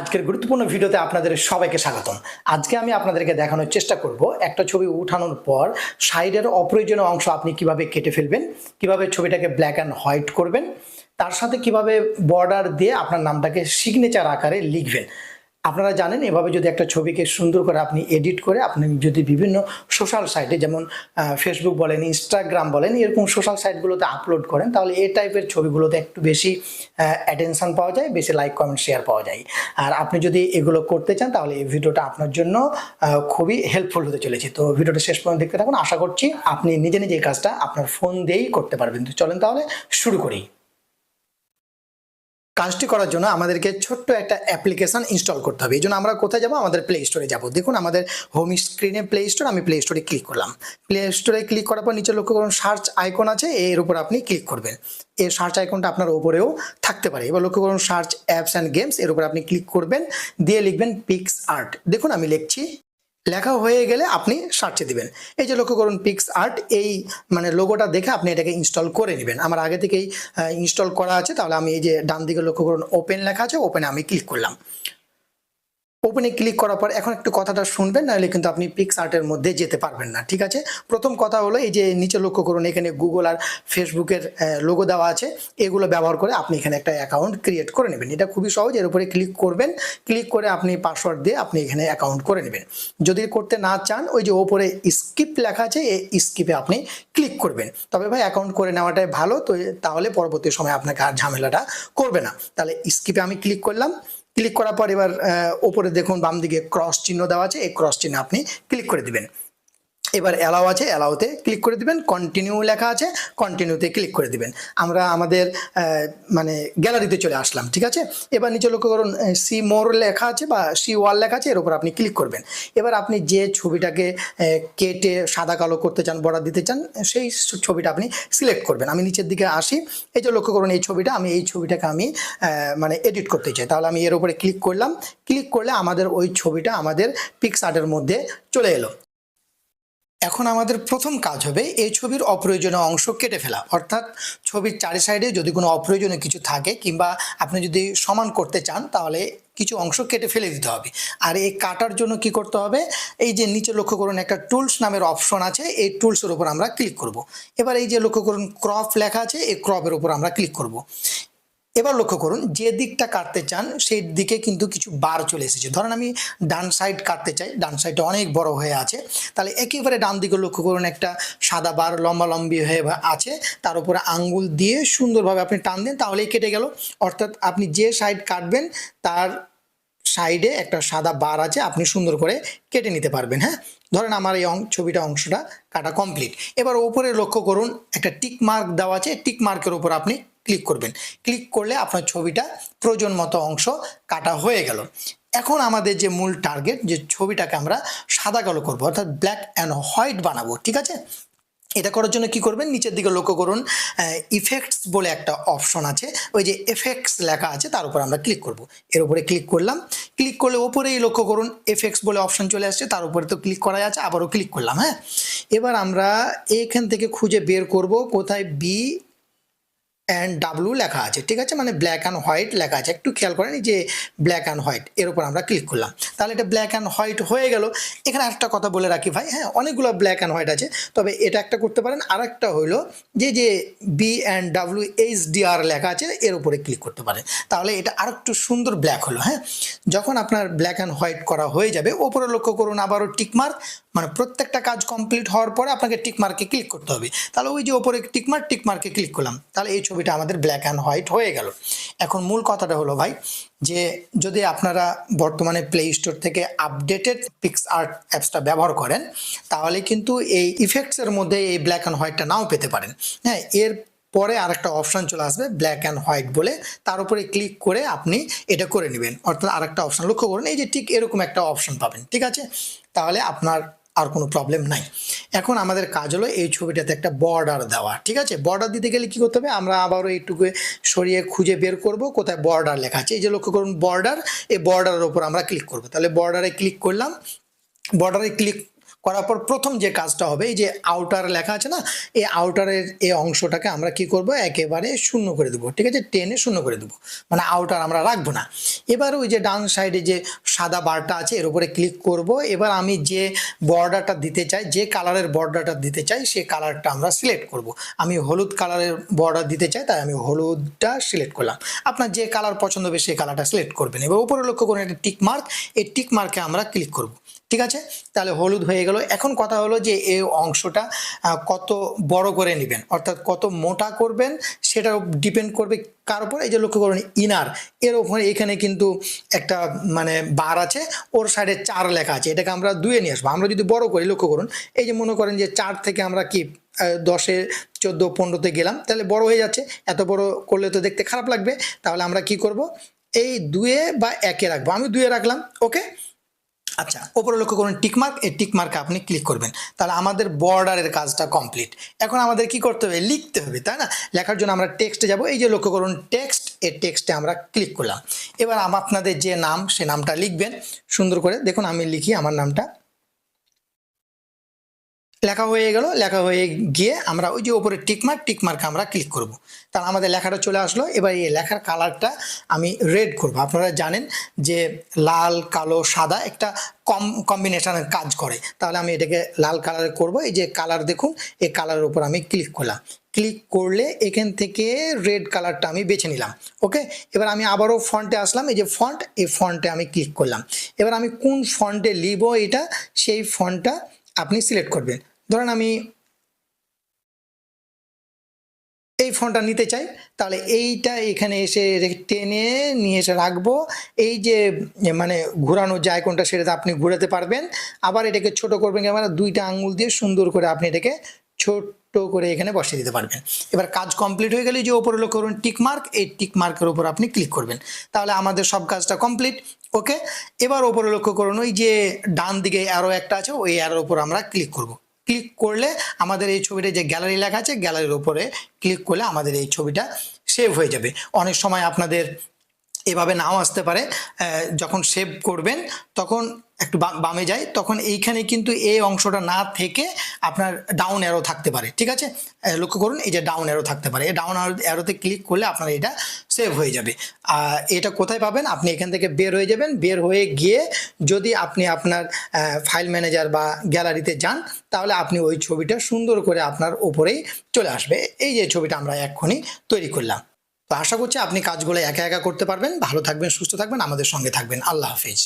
আজকের গুরুত্বপূর্ণ ভিডিওতে আপনাদের সবাইকে স্বাগতম। আজকে আমি আপনাদেরকে দেখানোর চেষ্টা করব একটা ছবি উঠানোর পর সাইডের অপ্রয়োজনীয় অংশ আপনি কীভাবে কেটে ফেলবেন, কীভাবে ছবিটাকে ব্ল্যাক অ্যান্ড হোয়াইট করবেন, তার সাথে কীভাবে বর্ডার দিয়ে আপনার নামটাকে সিগনেচার আকারে লিখবেন। আপনারা জানেন, এভাবে যদি একটা ছবিকে সুন্দর করে আপনি এডিট করে আপনি যদি বিভিন্ন সোশ্যাল সাইটে যেমন ফেসবুক বলেন ইনস্টাগ্রাম বলেন, এরকম সোশ্যাল সাইটগুলোতে আপলোড করেন, তাহলে এই টাইপের ছবিগুলোতে একটু বেশি অ্যাটেনশন পাওয়া যায়, বেশি লাইক কমেন্ট শেয়ার পাওয়া যায়। আর আপনি যদি এগুলো করতে চান, তাহলে এই ভিডিওটা আপনার জন্য খুবই হেল্পফুল হতে চলেছে। তো ভিডিওটা শেষ পর্যন্ত দেখতে থাকুন। আশা করছি আপনি নিজে নিজে এই কাজটা আপনার ফোন দিয়েই করতে পারবেন। তো চলেন তাহলে শুরু করি। কাজটি করার জন্য আমাদেরকে ছোট্ট একটা অ্যাপ্লিকেশন ইনস্টল করতে হবে। এই জন্য আমরা কোথায় যাব? আমাদের প্লে স্টোরে যাব। দেখুন, আমাদের হোম স্ক্রিনে প্লে স্টোর আমি প্লে স্টোরে ক্লিক করলাম। প্লে স্টোরে ক্লিক করার পর নিচে লক্ষ্য করুন সার্চ আইকন আছে, এর উপর আপনি ক্লিক করবেন। এই সার্চ আইকনটা আপনার ওপরেও থাকতে পারে। এবার লক্ষ্য করুন সার্চ অ্যাপস অ্যান্ড গেমস এর উপর আপনি ক্লিক করবেন, দিয়ে লিখবেন পিক্স আর্ট দেখুন, আমি লিখছি। লেখা হয়ে গেলে আপনি সার্চে দিবেন। এই যে লক্ষ্য করুন পিক্স আর্ট এই মানে লোগোটা দেখে আপনি এটাকে ইনস্টল করে নেবেন। আমার আগে থেকেই ইনস্টল করা আছে, তাহলে আমি এই যে ডান দিকে লক্ষ্য করুন ওপেন লেখা আছে ওপেনে আমি ক্লিক করলাম। ওপেনে ক্লিক করার পর এখন একটু কথাটা শুনবেন, নাহলে কিন্তু আপনি পিক্স আর্টের মধ্যে যেতে পারবেন না, ঠিক আছে? প্রথম কথা হলো এই যে নিচে লক্ষ্য করুন, এখানে গুগল আর ফেসবুকের লোগো দেওয়া আছে, এগুলো ব্যবহার করে আপনি এখানে একটা অ্যাকাউন্ট ক্রিয়েট করে নেবেন। এটা খুবই সহজ, এর উপরে ক্লিক করবেন ক্লিক করে আপনি পাসওয়ার্ড দিয়ে আপনি এখানে অ্যাকাউন্ট করে নেবেন। যদি করতে না চান, ওই যে ওপরে স্কিপ লেখা আছে, এই স্কিপে আপনি ক্লিক করবেন। তবে ভাই অ্যাকাউন্ট করে নেওয়াটাই ভালো, তো তাহলে পরবর্তী সময় আপনাকে আর ঝামেলাটা করবে না। তাহলে স্কিপে আমি ক্লিক করলাম ক্লিক করার পর এবার ওপরে দেখুন বাম দিকে ক্রস চিহ্ন দেওয়া আছে। এই ক্রস চিহ্ন আপনি ক্লিক করে দিবেন। এবার অ্যালাও আছে অ্যালাউতে ক্লিক করে দিবেন কন্টিনিউ লেখা আছে কন্টিনিউতে ক্লিক করে দিবেন। আমরা আমাদের মানে গ্যালারিতে চলে আসলাম, ঠিক আছে? এবার নিচে লক্ষ্য করুন সি মোর লেখা আছে বা সি ওয়াল লেখা আছে, এর উপর আপনি ক্লিক করবেন। এবার আপনি যে ছবিটাকে কেটে সাদা কালো করতে চান, বর্ডার দিতে চান, সেই ছবিটা আপনি সিলেক্ট করবেন। আমি নিচের দিকে আসি, এই যে লক্ষ্য করুন, এই ছবিটা, আমি এই ছবিটাকে আমি মানে এডিট করতে চাই। তাহলে আমি এর উপরে ক্লিক করলাম। ক্লিক করলে আমাদের ওই ছবিটা আমাদের পিক্স আর্টের মধ্যে চলে এলো। এখন আমাদের প্রথম কাজ হবে এই ছবির অপ্রয়োজনীয় অংশ কেটে ফেলা অর্থাৎ ছবির চারি সাইডে যদি কোনো অপ্রয়োজনীয় কিছু থাকে কিংবা আপনি যদি সমান করতে চান, তাহলে কিছু অংশ কেটে ফেলে দিতে হবে আর এই কাটার জন্য কি করতে হবে এই যে নিচে লক্ষ্য করুন, একটা টুলস নামের অপশন আছে, এই টুলসের উপর আমরা ক্লিক করব। এবার এই যে লক্ষ্য করুন, ক্রপ লেখা আছে, এই ক্রপের উপর আমরা ক্লিক করব। এবার লক্ষ্য করুন, যে দিকটা কাটতে চান, সেই দিকে কিন্তু কিছু বার চলে এসেছে। ধরেন আমি ডান সাইড কাটতে চাই, ডান সাইডটা অনেক বড় হয়ে আছে। তাহলে একেবারে ডান দিকে লক্ষ্য করুন, একটা সাদা বার, লম্বা, লম্বি হয়ে আছে। তার উপরে আঙ্গুল দিয়ে সুন্দরভাবে আপনি টান দেন, তাহলেই কেটে গেল। অর্থাৎ আপনি যে সাইড কাটবেন, তার সাইডে একটা সাদা বার আছে, আপনি সুন্দর করে কেটে নিতে পারবেন হ্যাঁ? ধরেন আমার এই ছবিটা, অংশটা কাটা কমপ্লিট এবার ওপরে লক্ষ্য করুন, একটা টিক মার্ক দেওয়া আছে টিক মার্কের উপর আপনি ক্লিক করবেন। ক্লিক করলে আপনার ছবিটা প্রয়োজন মতো অংশ কাটা হয়ে গেল। এখন আমাদের যে মূল টার্গেট, যে ছবিটাকে আমরা সাদা কালো করব, অর্থাৎ ব্ল্যাক অ্যান্ড হোয়াইট বানাবো, ঠিক আছে? এটা করার জন্য কি করবেন? নিচের দিকে লক্ষ্য করুন ইফেক্টস বলে একটা অপশন আছে। ওই যে এফেক্টস লেখা আছে, তার উপর আমরা ক্লিক করব। এর উপরে ক্লিক করলাম। ক্লিক করলে ওপরেই লক্ষ্য করুন এফেক্টস বলে অপশন চলে আসছে, তার উপরে তো ক্লিক করা আছে, আবারও ক্লিক করলাম হ্যাঁ? এবার আমরা এখান থেকে খুঁজে বের করব, কোথায় বি অ্যান্ড ডাব্লু লেখা আছে, ঠিক আছে? মানে ব্ল্যাক অ্যান্ড হোয়াইট লেখা আছে। একটু খেয়াল করেন যে ব্ল্যাক অ্যান্ড হোয়াইট এর উপর আমরা ক্লিক করলাম। তাহলে এটা ব্ল্যাক অ্যান্ড হোয়াইট হয়ে গেল। এখানে একটা কথা বলে রাখি ভাই হ্যাঁ অনেকগুলো ব্ল্যাক অ্যান্ড হোয়াইট আছে। তবে এটা একটা করতে পারেন। আর একটা হইল যে যে B and W H D R লেখা আছে, এর উপরে ক্লিক করতে পারেন। তাহলে এটা আর একটু সুন্দর ব্ল্যাক হলো হ্যাঁ? যখন আপনার ব্ল্যাক অ্যান্ড হোয়াইট করা হয়ে যাবে, ওপরে লক্ষ্য করুন আবারও টিকমার্ক মানে প্রত্যেকটা কাজ কমপ্লিট হওয়ার পরে আপনাকে টিকমার্কে ক্লিক করতে হবে। তাহলে ওই যে ওপরে টিকমার্ক টিকমার্কে ক্লিক করলাম। তাহলে এই ছবিটা আমাদের ব্ল্যাক অ্যান্ড হোয়াইট হয়ে গেল। এখন মূল কথাটা হলো ভাই, যে যদি আপনারা বর্তমানে প্লে স্টোর থেকে আপডেটেড পিক্স আর্ট অ্যাপসটা ব্যবহার করেন, তাহলে কিন্তু এই ইফেক্টসের মধ্যে এই ব্ল্যাক অ্যান্ড হোয়াইটটা নাও পেতে পারেন। হ্যাঁ এর পরে আরেকটা অপশান চলে আসবে ব্ল্যাক অ্যান্ড হোয়াইট বলে, তার উপরে ক্লিক করে আপনি এটা করে নেবেন। অর্থাৎ আরেকটা অপশন লক্ষ্য করুন, এই যে ঠিক এরকম একটা অপশন পাবেন, ঠিক আছে? তাহলে আপনার আর কোনো প্রবলেম নাই। এখন আমাদের কাজ হলো এই ছবিটাতে একটা বর্ডার দেওয়া, ঠিক আছে? বর্ডার দিতে গেলে কি করতে হবে? আমরা আবারও এইটুকু সরিয়ে খুঁজে বের করব কোথায় বর্ডার লেখা আছে। এই যে লক্ষ্য করুন বর্ডার এই বর্ডারের ওপর আমরা ক্লিক করব। তাহলে বর্ডারে ক্লিক করলাম। বর্ডারে ক্লিক করার পর প্রথম যে কাজটা হবে, এই যে আউটার লেখা আছে না, এই আউটারের এই অংশটাকে আমরা কি করব? একেবারে শূন্য করে দেবো, ঠিক আছে? টেনে শূন্য করে দেবো মানে আউটার আমরা রাখব না। এবার ওই যে ডান সাইডে যে সাদা বারটা আছে, এর উপরে ক্লিক করব। এবার আমি যে বর্ডারটা দিতে চাই, যে কালারের বর্ডারটা দিতে চাই সেই কালারটা আমরা সিলেক্ট করব। আমি হলুদ কালারের বর্ডার দিতে চাই, তাই আমি হলুদটা সিলেক্ট করলাম। আপনার যে কালার পছন্দ হবে সেই কালারটা সিলেক্ট করবেন। এবার উপরে লক্ষ্য করুন, একটা টিক মার্ক এই টিক মার্কে আমরা ক্লিক করব। ঠিক আছে? তাহলে হলুদ হয়ে গেল। এখন কথা হলো যে এই অংশটা কত বড় করে নেবেন, অর্থাৎ কত মোটা করবেন সেটা ডিপেন্ড করবে কার উপর? এই যে লক্ষ্য করুন, ইনার। এর উপরে এখানে কিন্তু একটা মানে বার আছে, ওর সাইডে চার লেখা আছে। এটাকে আমরা দুয়ে নিয়ে আসব। আমরা যদি বড় করি, লক্ষ্য করুন, এই যে মনে করেন যে চার থেকে আমরা কি দশে চোদ্দ, পনেরোতে গেলাম, তাহলে বড় হয়ে যাচ্ছে। এত বড় করলে তো দেখতে খারাপ লাগবে। তাহলে আমরা কি করব? এই দুয়ে বা একে রাখব। আমি দুয়ে রাখলাম ওকে আচ্ছা ওপরে লক্ষ্য করুন টিকমার্ক এই টিকমার্কে আপনি ক্লিক করবেন। তাহলে আমাদের বর্ডারের কাজটা কমপ্লিট। এখন আমাদের কি করতে হবে? লিখতে হবে, তাই না? লেখার জন্য আমরা টেক্সটে যাব। এই যে লক্ষ্য করুন, টেক্সট, এই টেক্সটে আমরা ক্লিক করলাম। এবার আপনাদের যে নাম, সে নামটা লিখবেন। সুন্দর করে দেখুন, আমি লিখি, আমার নামটা লেখা হয়ে গেল, লেখা হয়ে গিয়ে আমরা ওই যে ওপরে টিকমার্ক টিকমার্কে আমরা ক্লিক করব। তাহলে আমাদের লেখাটা চলে আসলো। এবার এই লেখার কালারটা আমি রেড করব। আপনারা জানেন যে লাল, কালো, সাদা একটা কম কম্বিনেশনের কাজ করে। তাহলে আমি এটাকে লাল কালারে করব। এই যে কালার দেখুন এই কালারের উপর আমি ক্লিক করলাম। ক্লিক করলে এখান থেকে রেড কালারটা আমি বেছে নিলাম। ওকে এবার আমি আবারও ফন্টে আসলাম। এই যে ফন্ট এই ফন্টে আমি ক্লিক করলাম। এবার আমি কোন ফন্টে লিব এটা? সেই ফন্টটা আপনি সিলেক্ট করবেন। ধরেন আমি এই ফোনটা নিতে চাই, তাহলে এইটা এখানে এসে টেনে নিয়ে এসে রাখব। এই যে মানে ঘোরানো যায় কোনটা সেটাতে আপনি ঘোরাতে পারবেন। আবার এটাকে ছোট করবেন মানে দুইটা আঙুল দিয়ে সুন্দর করে আপনি এটাকে ছোট্ট করে এখানে বসিয়ে দিতে পারবেন। এবার কাজ কমপ্লিট হয়ে গেলে যে ওপরে লক্ষ্য করুন, টিক মার্ক, এই টিক মার্কের উপর আপনি ক্লিক করবেন। তাহলে আমাদের সব কাজটা কমপ্লিট, ওকে? এবার ওপরে লক্ষ্য করুন, ওই যে ডান দিকে অ্যারো একটা আছে, ওই অ্যারোর ওপর আমরা ক্লিক করব। ক্লিক করলে আমাদের এই ছবিটা যে গ্যালারি লেখা আছে, গ্যালারির উপরে ক্লিক করলে আমাদের এই ছবিটা সেভ হয়ে যাবে। অনেক সময় আপনাদের এভাবে নাও আসতে পারে। যখন সেভ করবেন, তখন একটু বামে যায়, তখন এইখানে কিন্তু এই অংশটা না থেকে আপনার ডাউন অ্যারো থাকতে পারে, ঠিক আছে? লক্ষ্য করুন, এই যে ডাউন অ্যারো থাকতে পারে, এই ডাউন অ্যারোতে ক্লিক করলে আপনার এটা সেভ হয়ে যাবে। এটা কোথায় পাবেন? আপনি এখান থেকে বের হয়ে যাবেন, বের হয়ে গিয়ে যদি আপনি আপনার ফাইল ম্যানেজার বা গ্যালারিতে যান, তাহলে আপনি ওই ছবিটা সুন্দর করে আপনার ওপরেই চলে আসবে। এই যে ছবিটা আমরা এক্ষুনি তৈরি করলাম। তো আশা করছি আপনি কাজগুলো একা একা করতে পারবেন। ভালো থাকবেন, সুস্থ থাকবেন, আমাদের সঙ্গে থাকবেন। আল্লাহ হাফিজ।